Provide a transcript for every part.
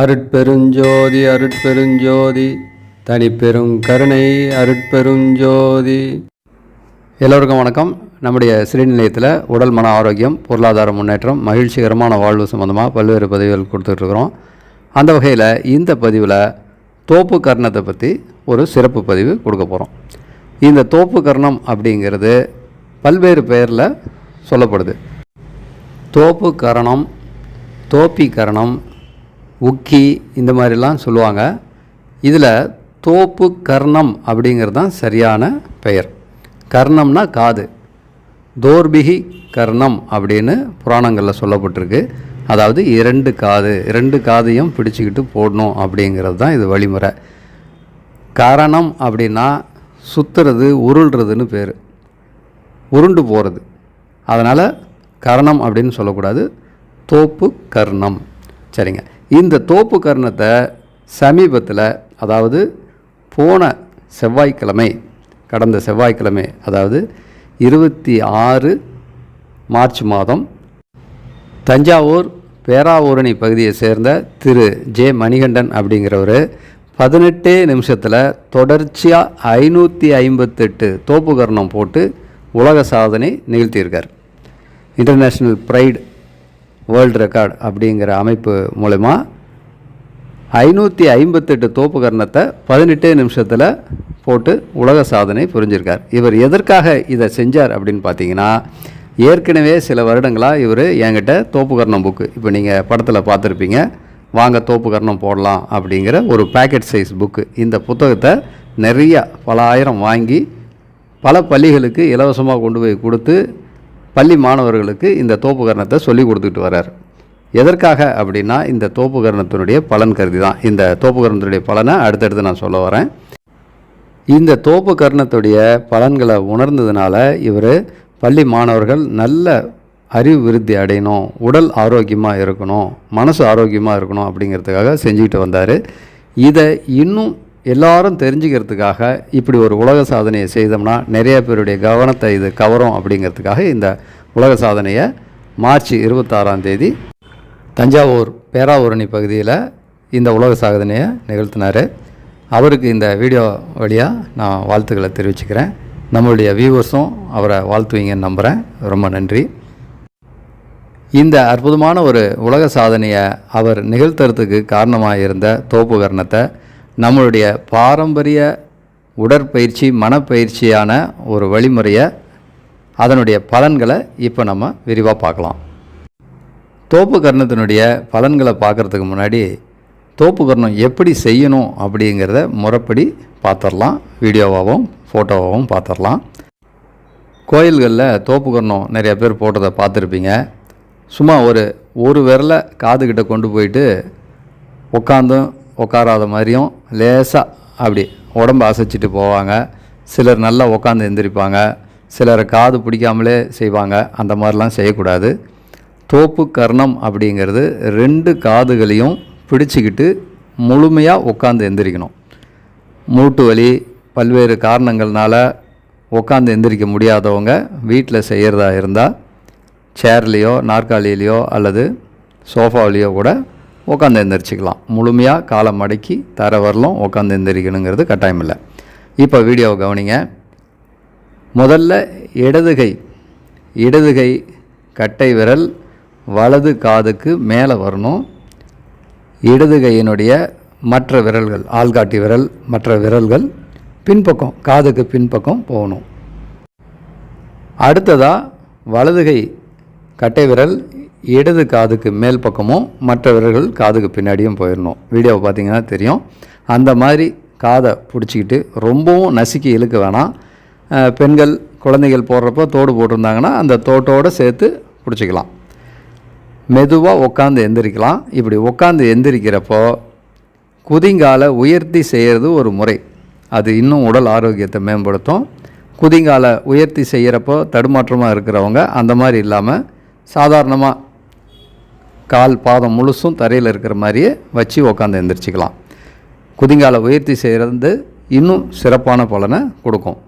அருட்பெருஞ்சோதி அருட்பெருஞ்சோதி தனிப்பெரும் கருணை அருட்பெருஞ்சோதி. எல்லோருக்கும் வணக்கம். நம்முடைய ஸ்ரீநிலையத்தில் உடல் மன ஆரோக்கியம் பொருளாதார முன்னேற்றம் மகிழ்ச்சிகரமான வாழ்வு சம்மந்தமாக பல்வேறு பதிவுகள் கொடுத்துட்ருக்குறோம். அந்த வகையில் இந்த பதிவில் தோப்பு கர்ணத்தை பற்றி ஒரு சிறப்பு பதிவு கொடுக்க போகிறோம் இந்த தோப்பு கர்ணம் அப்படிங்கிறது பல்வேறு பெயரில் சொல்லப்படுது. தோப்பு கரணம் தோப்பி கரணம் உக்கி இந்த மாதிரிலாம் சொல்லுவாங்க. இதில் தோப்பு கர்ணம் அப்படிங்கிறது தான் சரியான பெயர். கர்ணம்னா காது. தோர்பிகி கர்ணம் அப்படின்னு புராணங்களில் சொல்லப்பட்டிருக்கு. அதாவது இரண்டு காது இரண்டு காதையும் பிடிச்சிக்கிட்டு போடணும் அப்படிங்கிறது தான் இது வழிமுறை. கரணம் அப்படின்னா சுற்றுறது உருள்றதுன்னு பேர். உருண்டு போகிறது அதனால் கரணம் அப்படின்னு சொல்லக்கூடாது. தோப்பு கர்ணம். சரிங்க. இந்த தோப்பு கர்ணத்தை சமீபத்தில் அதாவது போன செவ்வாய்க்கிழமை கடந்த செவ்வாய்க்கிழமை அதாவது இருபத்தி ஆறு மார்ச் மாதம் தஞ்சாவூர் பேராவூரணி பகுதியை சேர்ந்த திரு. ஜே. மணிகண்டன் அப்படிங்கிறவர் பதினெட்டே நிமிஷத்தில் தொடர்ச்சியாக ஐநூற்றி ஐம்பத்தெட்டு தோப்பு கர்ணம் போட்டு உலக சாதனை நிகழ்த்தியிருக்கார். இன்டர்நேஷ்னல் ப்ரைடு வேர்ல்டு ரெக்கார்டு அப்படிங்கிற அமைப்பு மூலயமா ஐநூற்றி ஐம்பத்தெட்டு தோப்பு கர்ணத்தை பதினெட்டே நிமிஷத்தில் போட்டு உலக சாதனை புரிஞ்சிருக்கார். இவர் எதற்காக இதை செஞ்சார் அப்படின்னு பார்த்தீங்கன்னா ஏற்கனவே சில வருடங்களாக இவர் என்கிட்ட தோப்பு கர்ணம் புக்கு இப்போ நீங்கள் படத்தில் பார்த்துருப்பீங்க வாங்க தோப்பு கர்ணம் போடலாம் அப்படிங்கிற ஒரு பேக்கெட் சைஸ் புக்கு இந்த புத்தகத்தை நிறைய பல ஆயிரம் வாங்கி பல பள்ளிகளுக்கு இலவசமாக கொண்டு போய் கொடுத்து பள்ளி மாணவர்களுக்கு இந்த தோப்புகரணத்தை சொல்லி கொடுத்துட்டு வர்றார். எதற்காக அப்படின்னா இந்த தோப்புகரணத்தினுடைய பலன் கருதி தான் இந்த தோப்புகரணத்தினுடைய பலனை அடுத்தடுத்து நான் சொல்ல வரேன். இந்த தோப்பு கர்ணத்துடைய பலன்களை உணர்ந்ததுனால இவர் பள்ளி மாணவர்கள் நல்ல அறிவு விருத்தி அடையணும் உடல் ஆரோக்கியமாக இருக்கணும் மனசு ஆரோக்கியமாக இருக்கணும் அப்படிங்கிறதுக்காக செஞ்சுக்கிட்டு வந்தார். இதை இன்னும் எல்லாரும் தெரிஞ்சுக்கிறதுக்காக இப்படி ஒரு உலக சாதனையை செய்தோம்னா நிறைய பேருடைய கவனத்தை இது கவரும் அப்படிங்கிறதுக்காக இந்த உலக சாதனையை மார்ச் இருபத்தாறாம் தேதி தஞ்சாவூர் பேராவூரணி பகுதியில் இந்த உலக சாதனையை நிகழ்த்தினார். அவருக்கு இந்த வீடியோ வழியாக நான் வாழ்த்துக்களை தெரிவிச்சுக்கிறேன். நம்மளுடைய வியூவர்ஸும் அவரை வாழ்த்துவீங்கன்னு நம்புகிறேன் ரொம்ப நன்றி. இந்த அற்புதமான ஒரு உலக சாதனையை அவர் நிகழ்த்துறதுக்கு காரணமாக இருந்த தோப்புகரணத்தை நம்மளுடைய பாரம்பரிய உடற்பயிற்சி மனப்பயிற்சியான ஒரு வழிமுறையை அதனுடைய பலன்களை இப்போ நம்ம விரிவாக பார்க்கலாம். தோப்பு கர்ணத்தினுடைய பலன்களை பார்க்குறதுக்கு முன்னாடி தோப்பு கர்ணம் எப்படி செய்யணும் அப்படிங்கிறத முறைப்படி பார்த்துடலாம் வீடியோவாகவும் ஃபோட்டோவாகவும் பார்த்துடலாம் கோயில்களில் தோப்பு கர்ணம் நிறைய பேர் போட்டதை பார்த்துருப்பீங்க. சும்மா ஒரு ஒரு விரலை காதுகிட்ட கொண்டு போயிட்டு உட்காந்தும் உட்காராத மாதிரியும் லேசாக அப்படி உடம்பு அசைச்சிட்டு போவாங்க. சிலர் நல்லா உட்காந்து எந்திரிப்பாங்க. சிலரை காது பிடிக்காமலே செய்வாங்க. அந்த மாதிரிலாம் செய்யக்கூடாது. தோப்பு கர்ணம் அப்படிங்கிறது ரெண்டு காதுகளையும் பிடிச்சிக்கிட்டு முழுமையாக உட்காந்து எந்திரிக்கணும். மூட்டு வலி பல்வேறு காரணங்கள்னால உட்காந்து எந்திரிக்க முடியாதவங்க வீட்டில் செய்கிறதா இருந்தால் சேர்லேயோ நாற்காலியிலையோ அல்லது சோஃபாவிலையோ கூட உட்காந்து எந்திரிச்சிக்கலாம். முழுமையாக காலை மடக்கி தர வரலும் உட்காந்து எந்திரிக்கணுங்கிறது கட்டாயம் இல்லை இப்போ வீடியோவை கவனிங்க. முதல்ல இடதுகை இடதுகை கட்டை விரல் வலது காதுக்கு மேலே வரணும். இடது கையினுடைய மற்ற விரல்கள் ஆள்காட்டி விரல் மற்ற விரல்கள் பின்பக்கம் காதுக்கு பின்பக்கம் போகணும். அடுத்ததாக வலதுகை கட்டை விரல் இடது காதுக்கு மேல் பக்கமும் மற்ற விரல்கள் காதுக்கு பின்னாடியும் போயிடணும் வீடியோவை பார்த்தீங்கன்னா தெரியும். அந்த மாதிரி காதை பிடிச்சிக்கிட்டு ரொம்பவும் நசுக்கி இழுக்க வேணாம். பெண்கள் குழந்தைகள் போடுறப்போ தோடு போட்டிருந்தாங்கன்னா அந்த தோட்டோடு சேர்த்து பிடிச்சிக்கலாம். மெதுவாக உட்காந்து எந்திரிக்கலாம். இப்படி உட்காந்து எந்திரிக்கிறப்போ குதிங்காலை உயர்த்தி செய்கிறது ஒரு முறை. அது இன்னும் உடல் ஆரோக்கியத்தை மேம்படுத்தும். குதிங்காலை உயர்த்தி செய்கிறப்போ தடுமாற்றமாக இருக்கிறவங்க அந்த மாதிரி இல்லாமல் சாதாரணமாக கால் பாதம் முழுசும் தரையில் இருக்கிற மாதிரியே வச்சு உட்காந்து எந்திரிச்சிக்கலாம். குதிங்காலை உயர்த்தி செய்கிறது இன்னும் சிறப்பான பலனை கொடுக்கும்.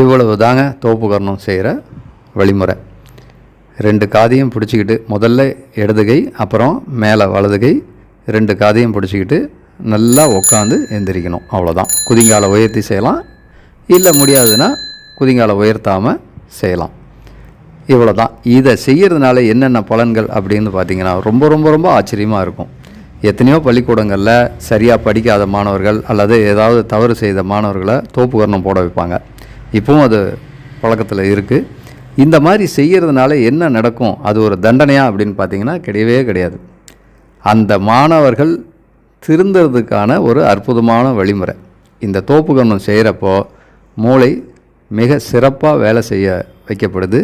இவ்வளவு தாங்க தோப்புகரணம் செய்கிற வழிமுறை. ரெண்டு காதையும் பிடிச்சிக்கிட்டு முதல்ல இடதுகை அப்புறம் மேலே வலதுகை ரெண்டு காதையும் பிடிச்சிக்கிட்டு நல்லா உட்காந்து எந்திரிக்கணும். அவ்வளோதான் குதிங்கால உயர்த்தி செய்யலாம். இல்லை முடியாதுன்னா குதிங்காலை உயர்த்தாமல் செய்யலாம். இவ்வளோ தான் இதை செய்கிறதுனால என்னென்ன பலன்கள் அப்படின்னு பார்த்தீங்கன்னா ரொம்ப ரொம்ப ரொம்ப ஆச்சரியமாக இருக்கும். எத்தனையோ பள்ளிக்கூடங்களில் சரியாக படிக்காத மாணவர்கள் அல்லது ஏதாவது தவறு செய்த மாணவர்களை தோப்புகரணம் போட வைப்பாங்க. இப்பவும் அது பழக்கத்தில் இருக்குது இந்த மாதிரி செய்கிறதுனால என்ன நடக்கும்? அது ஒரு தண்டனையா அப்படின்னு பார்த்தீங்கன்னா கிடையவே கிடையாது. அந்த மாணவர்கள் திருந்துறதுக்கான ஒரு அற்புதமான வழிமுறை. இந்த தோப்புகரணம் செய்கிறப்போ மூளை மிக சிறப்பாக வேலை செய்ய வைக்கப்படுது.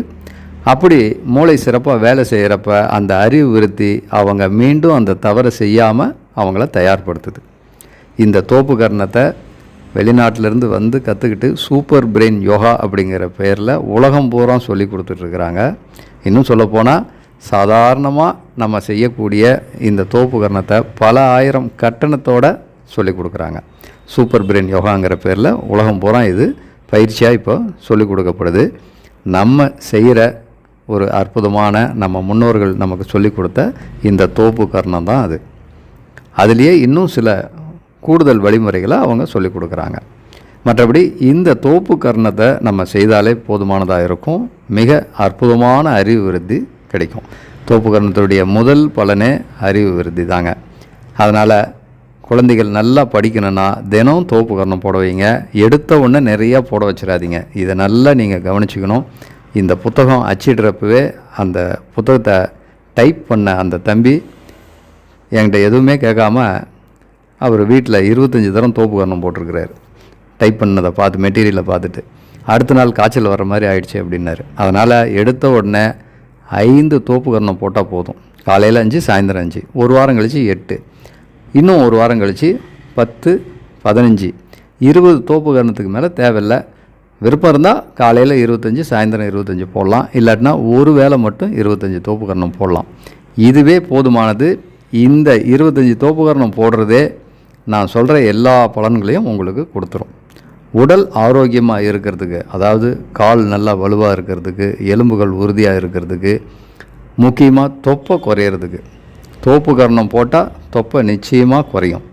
அப்படி மூளை சிறப்பாக வேலை செய்கிறப்ப அந்த அறிவு விருத்தி அவங்க மீண்டும் அந்த தவறை செய்யாமல் அவங்கள தயார்படுத்துது. இந்த தோப்பு கர்ணத்தை வெளிநாட்டிலேருந்து வந்து கற்றுக்கிட்டு சூப்பர் பிரெயின் யோகா அப்படிங்கிற பெயரில் உலகம் பூரா சொல்லி கொடுத்துட்ருக்குறாங்க. இன்னும் சொல்லப்போனால் சாதாரணமாக நம்ம செய்யக்கூடிய இந்த தோப்பு பல ஆயிரம் கட்டணத்தோட சொல்லி கொடுக்குறாங்க. சூப்பர் பிரெயின் யோகாங்கிற பேரில் உலகம் பூரா இது பயிற்சியாக இப்போ சொல்லிக் கொடுக்கப்படுது. நம்ம செய்கிற ஒரு அற்புதமான நம்ம முன்னோர்கள் நமக்கு சொல்லிக் கொடுத்த இந்த தோப்பு கர்ணம் தான் அது. அதுலேயே இன்னும் சில கூடுதல் வழிமுறைகளை அவங்க சொல்லிக் கொடுக்குறாங்க. மற்றபடி இந்த தோப்பு கர்ணத்தை நம்ம செய்தாலே போதுமானதாக இருக்கும். மிக அற்புதமான அறிவு விருத்தி கிடைக்கும். தோப்பு கர்ணத்துடைய முதல் பலனே அறிவு விருத்தி தாங்க. அதனால் குழந்தைகள் நல்லா படிக்கணும்னா தினம் தோப்பு கர்ணம் போட வைங்க. எடுத்த உடனே நிறையா போட வச்சிடாதீங்க. இதை நல்லா நீங்கள் கவனிச்சுக்கணும். இந்த புத்தகம் அச்சிடுறப்பவே அந்த புத்தகத்தை டைப் பண்ண அந்த தம்பி என்கிட்ட எதுவுமே கேட்காம அவர் வீட்டில் இருபத்தஞ்சி தரம் தோப்பு கரணம் போட்டிருக்கிறாரு. டைப் பண்ணதை பார்த்து மெட்டீரியலை பார்த்துட்டு அடுத்த நாள் காய்ச்சல் வர மாதிரி ஆயிடுச்சு அப்படின்னாரு. அதனால் எடுத்த உடனே ஐந்து தோப்பு கரணம் போட்டால் போதும். காலையில் அஞ்சு சாயந்தரம் அஞ்சு. ஒரு வாரம் கழித்து எட்டு. இன்னும் ஒரு வாரம் கழித்து பத்து பதினஞ்சு. இருபது தோப்பு கரணத்துக்கு மேலே தேவையில்லை. விருப்பம் இருந்தால் காலையில் இருபத்தஞ்சி சாயந்தரம் இருபத்தஞ்சி போடலாம். இல்லாட்டினா ஒரு வேளை மட்டும் இருபத்தஞ்சி தோப்பு போடலாம். இதுவே போதுமானது. இந்த இருபத்தஞ்சி தோப்பு போடுறதே நான் சொல்கிற எல்லா பலன்களையும் உங்களுக்கு கொடுத்துரும். உடல் ஆரோக்கியமாக இருக்கிறதுக்கு அதாவது கால் நல்லா வலுவாக இருக்கிறதுக்கு எலும்புகள் உறுதியாக இருக்கிறதுக்கு முக்கியமாக தொப்பை குறையிறதுக்கு. தோப்பு கரணம் போட்டால் தொப்பை நிச்சயமாக குறையும்.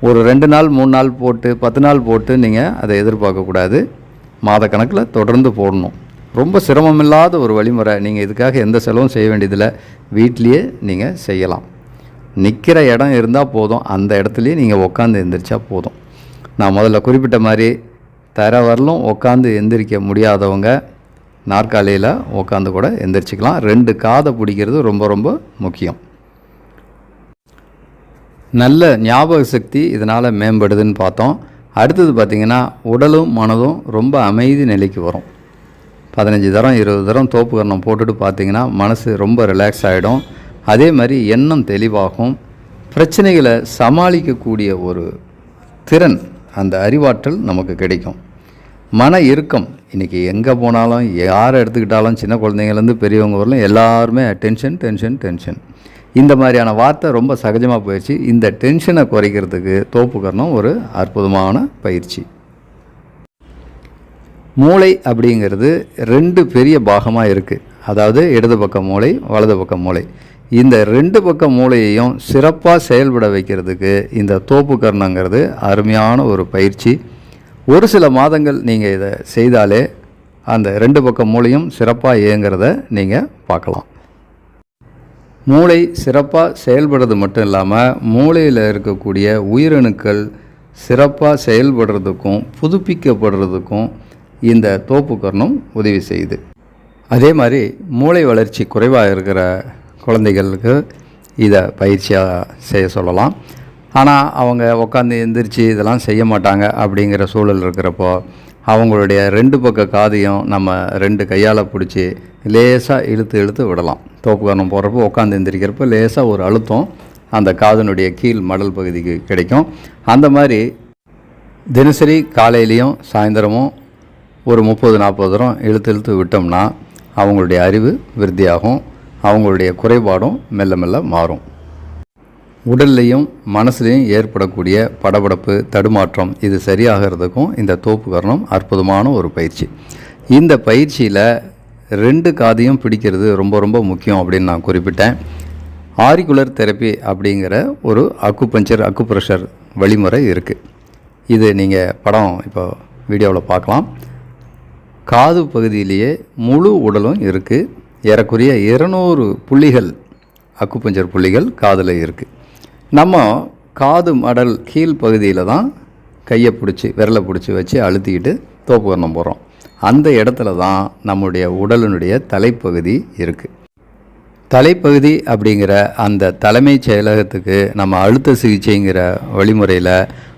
ஒரு ரெண்டு நாள் மூணு நாள் போட்டு பத்து நாள் போட்டு நீங்கள் அதை எதிர்பார்க்கக்கூடாது மாத கணக்கில் தொடர்ந்து போடணும். ரொம்ப சிரமமில்லாத ஒரு வழிமுறை. நீங்கள் இதுக்காக எந்த செலவும் செய்ய வேண்டியதில்லை. வீட்லேயே நீங்கள் செய்யலாம். நிற்கிற இடம் இருந்தால் போதும். அந்த இடத்துலையே நீங்கள் உட்காந்து எந்திரிச்சா போதும். நான் முதல்ல குறிப்பிட்ட மாதிரி தர வரலும் உட்காந்து எந்திரிக்க முடியாதவங்க நாற்காலியில் உட்காந்து கூட எந்திரிச்சிக்கலாம். ரெண்டு காதை பிடிக்கிறது ரொம்ப ரொம்ப முக்கியம். நல்ல ஞாபக சக்தி இதனால் மேம்படுதுன்னு பார்த்தோம். அடுத்தது பார்த்திங்கன்னா உடலும் மனதும் ரொம்ப அமைதி நிலைக்கு வரும். பதினஞ்சு தரம் இருபது தரம் தோப்பு கரணம் போட்டுட்டு பார்த்திங்கன்னா மனசு ரொம்ப ரிலாக்ஸ் ஆகிடும் அதே மாதிரி எண்ணம் தெளிவாகும். பிரச்சனைகளை சமாளிக்கக்கூடிய ஒரு திறன் அந்த அறிவாற்றல் நமக்கு கிடைக்கும். மன இறுக்கம் இன்றைக்கி எங்கே போனாலும் யாரை எடுத்துக்கிட்டாலும் சின்ன குழந்தைங்கலேருந்து பெரியவங்க வரலாம் எல்லாருமே டென்ஷன் டென்ஷன் டென்ஷன் இந்த மாதிரியான வார்த்தை ரொம்ப சகஜமாக போயிடுச்சு. இந்த டென்ஷனை குறைக்கிறதுக்கு தோப்புக்கரணம் ஒரு அற்புதமான பயிற்சி. மூளை அப்படிங்கிறது ரெண்டு பெரிய பாகமாக இருக்குது அதாவது இடது பக்க மூளை வலது பக்க மூளை. இந்த ரெண்டு பக்க மூளையையும் சிறப்பாக செயல்பட வைக்கிறதுக்கு இந்த தோப்புக்கரணங்கிறது அருமையான ஒரு பயிற்சி. ஒரு சில மாதங்கள் நீங்கள் இதை செய்தாலே அந்த ரெண்டு பக்க மூளையும் சிறப்பாக இயங்கிறத நீங்கள் பார்க்கலாம். மூளை சிறப்பாக செயல்படுறது மட்டும் இல்லாமல் மூளையில் இருக்கக்கூடிய உயிரணுக்கள் சிறப்பாக செயல்படுறதுக்கும் புதுப்பிக்கப்படுறதுக்கும் இந்த தோப்புக்கரணம் உதவி செய்யுது. அதே மாதிரி மூளை வளர்ச்சி குறைவாக இருக்கிற குழந்தைகளுக்கு இதை பயிற்சியாக செய்ய சொல்லலாம். ஆனால் அவங்க உட்காந்து எந்திரிச்சு இதெல்லாம் செய்ய மாட்டாங்க அப்படிங்கிற சூழல் இருக்கிறப்போ அவங்களுடைய ரெண்டு பக்க காதையும் நம்ம ரெண்டு கையால் பிடிச்சி லேசாக இழுத்து இழுத்து விடலாம். தோப்பு கரணம் உட்காந்து எந்திரிக்கிறப்போ லேசாக ஒரு அழுத்தம் அந்த காதனுடைய கீழ் மடல் பகுதிக்கு கிடைக்கும். அந்த மாதிரி தினசரி காலையிலையும் சாயந்தரமும் ஒரு முப்பது நாற்பது தரம் இழுத்து இழுத்து விட்டோம்னா அவங்களுடைய அறிவு விருத்தியாகும். அவங்களுடைய குறைபாடும் மெல்ல மெல்ல மாறும். உடல்லையும் மனசுலையும் ஏற்படக்கூடிய படபடப்பு தடுமாற்றம் இது சரியாகிறதுக்கும் இந்த தோப்பு கரணம் அற்புதமான ஒரு பயிற்சி. இந்த பயிற்சியில் ரெண்டு காதையும் பிடிக்கிறது ரொம்ப ரொம்ப முக்கியம் அப்படின்னு நான் குறிப்பிட்டேன். ஆரிகுலர் தெரப்பி அப்படிங்கிற ஒரு அக்குபஞ்சர் அக்குப்ரெஷர் வழிமுறை இருக்குது இது நீங்கள் படம் இப்போ வீடியோவில் பார்க்கலாம். காது பகுதியிலேயே முழு உடலும் இருக்குது ஏறக்குறைய இருநூறு புள்ளிகள் அக்குபஞ்சர் புள்ளிகள் காதில் இருக்குது நம்ம காது மடல் கீழ் பகுதியில் தான் கையை பிடிச்சி விரலை பிடிச்சி வச்சு அழுத்திக்கிட்டு தோப்பு கரணம் போகிறோம் அந்த இடத்துல தான் நம்முடைய உடலினுடைய தலைப்பகுதி இருக்குது தலைப்பகுதி அப்படிங்கிற அந்த தலைமைச் செயலகத்துக்கு நம்ம அழுத்த சிகிச்சைங்கிற வழிமுறையில்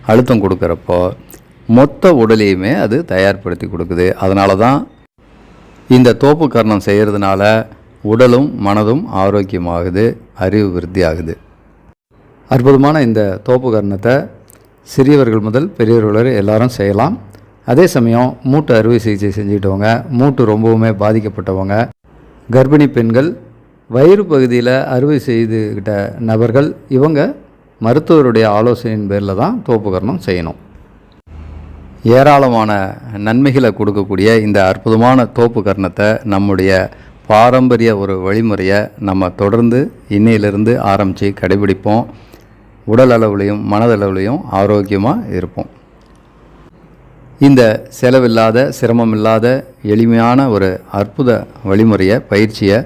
அழுத்தம் கொடுக்குறப்போ மொத்த உடலையுமே அது தயார்படுத்தி கொடுக்குது. அதனால தான் இந்த தோப்பு கர்ணம் செய்கிறதுனால உடலும் மனதும் ஆரோக்கியமாகுது அறிவு விருத்தி ஆகுது அற்புதமான இந்த தோப்புகரணத்தை சிறியவர்கள் முதல் பெரியவர்கள் வரை எல்லாரும் செய்யலாம். அதே சமயம் மூட்டு அறுவை சிகிச்சை செஞ்சுக்கிட்டவங்க மூட்டு ரொம்பவுமே பாதிக்கப்பட்டவங்க கர்ப்பிணி பெண்கள் வயிறு பகுதியில் அறுவை செய்துக்கிட்ட நபர்கள் இவங்க மருத்துவருடைய ஆலோசனையின் பேரில் தான் தோப்புகரணம் செய்யணும். ஏராளமான நன்மைகளை கொடுக்கக்கூடிய இந்த அற்புதமான தோப்புகரணத்தை நம்முடைய பாரம்பரிய ஒரு வழிமுறையை நம்ம தொடர்ந்து இன்னையிலிருந்து ஆரம்பித்து கடைபிடிப்போம். உடல் அளவுலையும் மனதளவுலையும் ஆரோக்கியமாக இருப்போம். இந்த செலவில்லாத சிரமமில்லாத எளிமையான ஒரு அற்புத வழிமுறையை பயிற்சியை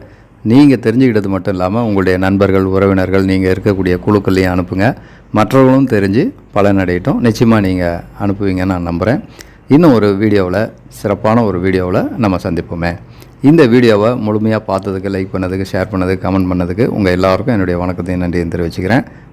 நீங்கள் தெரிஞ்சுக்கிட்டது மட்டும் இல்லாமல் உங்களுடைய நண்பர்கள் உறவினர்கள் நீங்கள் இருக்கக்கூடிய குழுக்கள்லையும் அனுப்புங்க. மற்றவர்களும் தெரிஞ்சு பலனடையட்டும். நிச்சயமாக நீங்கள் அனுப்புவீங்கன்னு நான் நம்புகிறேன் இன்னும் ஒரு வீடியோவில் சிறப்பான ஒரு வீடியோவில் நம்ம சந்திப்போமே. இந்த வீடியோவை முழுமையாக பார்த்ததுக்கு லைக் பண்ணதுக்கு ஷேர் பண்ணதுக்கு கமெண்ட் பண்ணதுக்கு உங்கள் எல்லாருக்கும் என்னுடைய வணக்கத்தையும் நன்றியும் தெரிவிச்சுக்கிறேன்.